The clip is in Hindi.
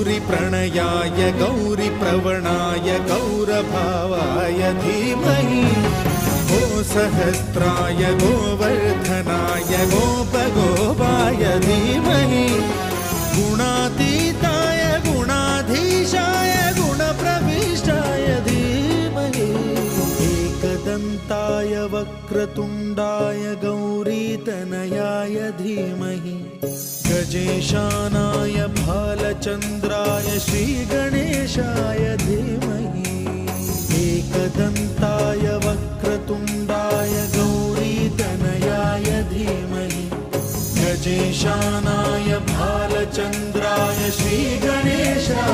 गौरिप्रणयाय गौरिप्रवणाय गौरभावाय धीमहि। गो सहस्राय, गोवर्धनाय, गोपगोपाय धीमहि। गुणातीताय, गुणाधीशाय, गुणप्रविष्टाय धीमहि। एकदन्ताय, वक्रतुण्डाय, गौरीतनयाय धीमहि। गजेशानाय रामचंद्राय श्री गणेशाय धीमहि। एकदन्ताय गौरी गौरीतनयाय धीमहि। गजेशानाय श्री गणेशा